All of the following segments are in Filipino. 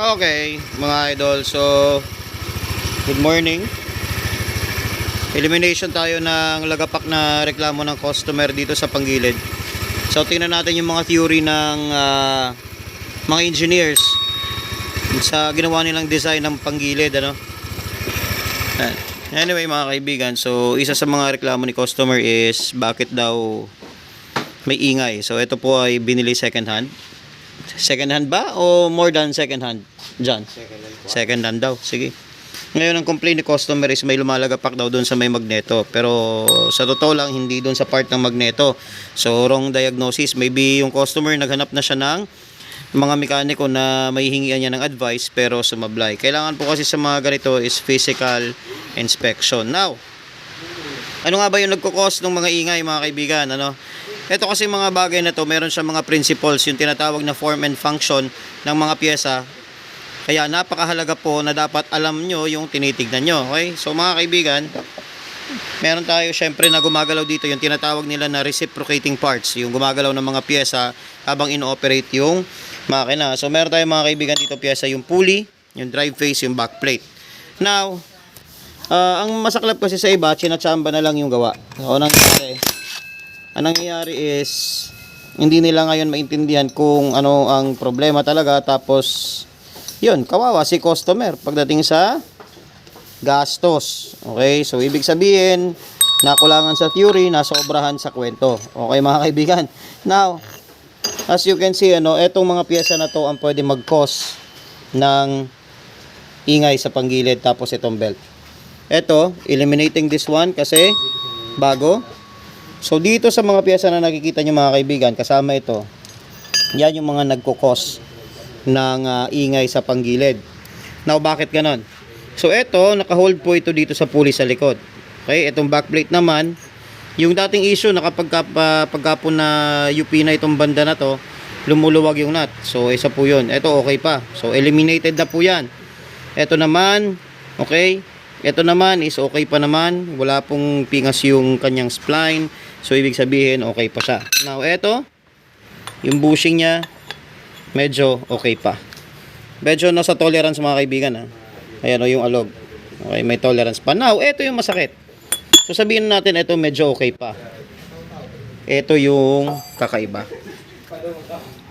Okay, mga idol. So, good morning. Elimination tayo ng lagapak na reklamo ng customer dito sa Panggilid. So, tingnan natin yung mga theory ng ah, mga engineers sa ginawa nilang design ng Panggilid, ano? Ayan. Anyway, mga kaibigan, so isa sa mga reklamo ni customer is bakit daw may ingay. So, ito po ay binili second hand. Second hand ba o more than second hand? John? Second hand. Second hand daw. Sige. Ngayon, ang complaint ni customer is may lumalagapak daw doon sa may magneto. Pero sa totoo lang, hindi doon sa part ng magneto. So, wrong diagnosis. Maybe yung customer naghanap na siya ng mga mekaniko na may hingian niya ng advice pero sumablay. Kailangan po kasi sa mga ganito is physical inspection. Now, ano nga ba yung nagkukos ng mga ingay mga kaibigan? Ano? Ito kasi mga bagay na to, meron siya mga principles, yung tinatawag na form and function ng mga pyesa. Kaya napakahalaga po na dapat alam nyo yung tinitignan nyo. Okay? So mga kaibigan, meron tayo syempre na gumagalaw dito yung tinatawag nila na reciprocating parts, yung gumagalaw ng mga pyesa habang ino-operate yung makina. So meron tayong mga kaibigan dito pyesa yung pulley, yung drive face, yung back plate. Now, Ah, ang masaklap kasi sa iba, chinachamba na lang yung gawa. So, anong nangyayari? Ang nangyayari is, hindi nila ngayon maintindihan kung ano ang problema talaga. Tapos, yun, kawawa si customer pagdating sa gastos. Okay, so ibig sabihin, nakulangan sa theory, nasobrahan sa kwento. Okay mga kaibigan. Now, as you can see, ano, etong mga pyesa na to ang pwede mag-cause ng ingay sa panggilid tapos itong belt. Ito, eliminating this one kasi bago. So dito sa mga pyesa na nakikita nyo mga kaibigan, kasama ito, yan yung mga nagkukos ng ah, ingay sa panggilid. Now, bakit ganon? So ito, nakahold po ito dito sa pulley sa likod. Okay, itong backplate naman, yung dating issue na pagka po na UP na itong banda na to, lumuluwag yung nut. So isa po yun. Ito okay pa. So eliminated na po yan. Ito naman, okay, ito naman is okay pa naman. Wala pong pingas yung kanyang spline. So, ibig sabihin, okay pa siya. Now, ito, yung bushing niya, medyo okay pa. Medyo nasa tolerance mga kaibigan. Ha? Ayan o, yung alog. Okay, may tolerance pa. Now, ito yung masakit. So, sabihin natin, ito medyo okay pa. Ito yung kakaiba.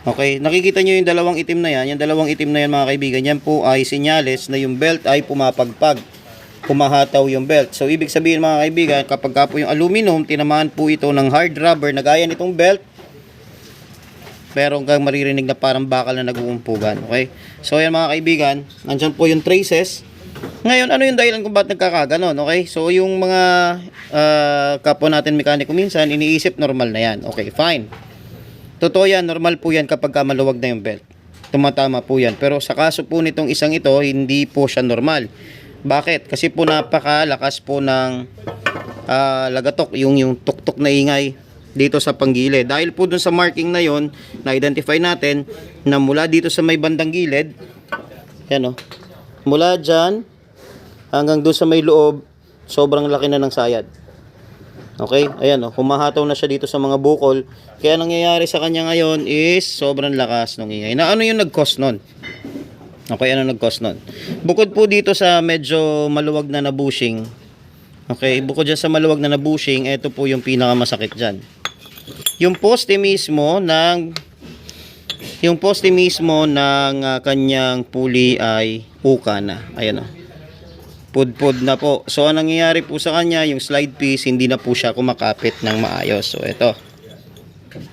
Okay, nakikita nyo yung dalawang itim na yan. Yung dalawang itim na yan mga kaibigan, yan po ay sinyales na yung belt ay pumapagpag. Kumahataw yung belt. So, ibig sabihin mga kaibigan, kapag ka po yung aluminum, tinamaan po ito ng hard rubber na gaya nitong belt, meron kang maririnig na parang bakal na nag-uumpugan. Okay? So, yan mga kaibigan, nandyan po yung traces. Ngayon, ano yung dahilan kung ba't nagkakaganon? Okay? So, yung mga ah, kapwa natin mekaniko minsan, iniisip normal na yan. Okay, fine. Totoo yan, normal po yan kapag ka maluwag na yung belt. Tumatama po yan. Pero sa kaso po nitong isang ito, hindi po siya normal. Bakit? Kasi po napakalakas po ng ah, lagatok, yung, yung tuktok na ingay dito sa panggilid. Dahil po dun sa marking na yon na-identify natin na mula dito sa may bandang gilid, yan o, mula dyan hanggang doon sa may loob, sobrang laki na ng sayad. Okay? Ayan, oh, humahataw na siya dito sa mga bukol. Kaya nangyayari sa kanya ngayon is sobrang lakas ng ingay. Na ano yung nag-cause nun? Okay, ano nag-cause nun? Bukod po dito sa medyo maluwag na na-bushing, okay, bukod dyan sa maluwag na na-bushing, ito po yung pinakamasakit dyan. Yung poste mismo ng yung poste mismo ng ah, kanyang pulley ay uka na. Ayan oh pudpud na po. So, ang nangyayari po sa kanya, yung slide piece, hindi na po siya kumakapit ng maayos. So, ito.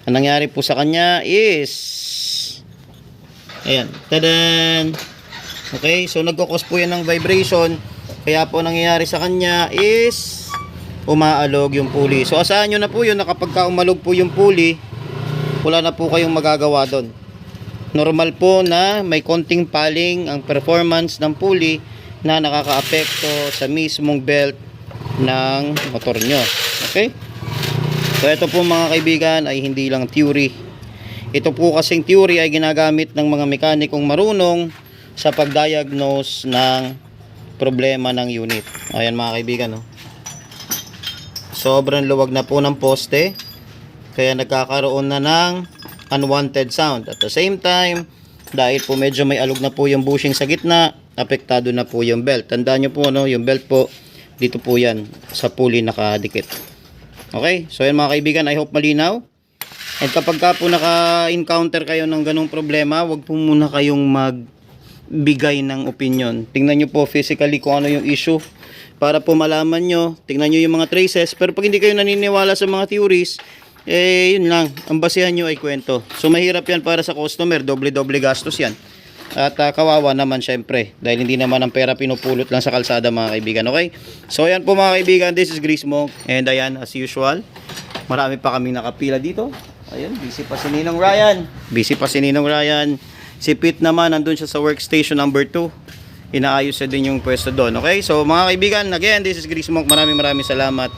Ang nangyayari po sa kanya is, ayan, tadan! Okay, so nagkukos po yan ng vibration. Kaya po ang nangyayari sa kanya is, umaalog yung pulley. So, asahan nyo na po yun na kapag ka umalog po yung pulley, wala na po kayong magagawa doon. Normal po na may konting paling ang performance ng pulley na nakakaapekto sa mismong belt ng motor nyo. Okay? So ito po mga kaibigan ay hindi lang theory. Ito po kasing theory ay ginagamit ng mga mekanikong marunong sa pag-diagnose ng problema ng unit. Ayan mga kaibigan. No? Sobrang luwag na po ng poste. Kaya nagkakaroon na ng unwanted sound. At the same time, dahil po medyo may alog na po yung bushing sa gitna, apektado na po yung belt. Tandaan nyo po, ano, yung belt po, dito po yan, sa pulley nakadikit. Okay, so yan mga kaibigan, I hope malinaw. At kapag ka po naka-encounter kayo ng ganong problema, wag po muna kayong magbigay ng opinion. Tingnan nyo po physically kung ano yung issue para po malaman nyo, tingnan nyo yung mga traces. Pero pag hindi kayo naniniwala sa mga theories, eh yun lang, ang basehan nyo ay kwento. So mahirap yan para sa customer, doble-doble gastos yan. At ah, kawawa naman syempre dahil hindi naman ang pera pinupulot lang sa kalsada mga kaibigan, okay? So ayan po mga kaibigan, this is Grease Monk and ayan as usual, marami pa kaming nakapila dito. Ayun, busy pa si Ninong Ryan. Busy pa si Ninong Ryan. Si Pete naman nandun siya sa workstation number 2. Inaayos niya din yung pwesto doon, okay? So mga kaibigan, again, this is Grease Monk. Maraming maraming salamat.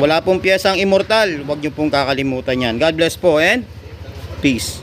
Wala pong piyesang immortal. Huwag niyo pong kakalimutan yan. God bless po and peace.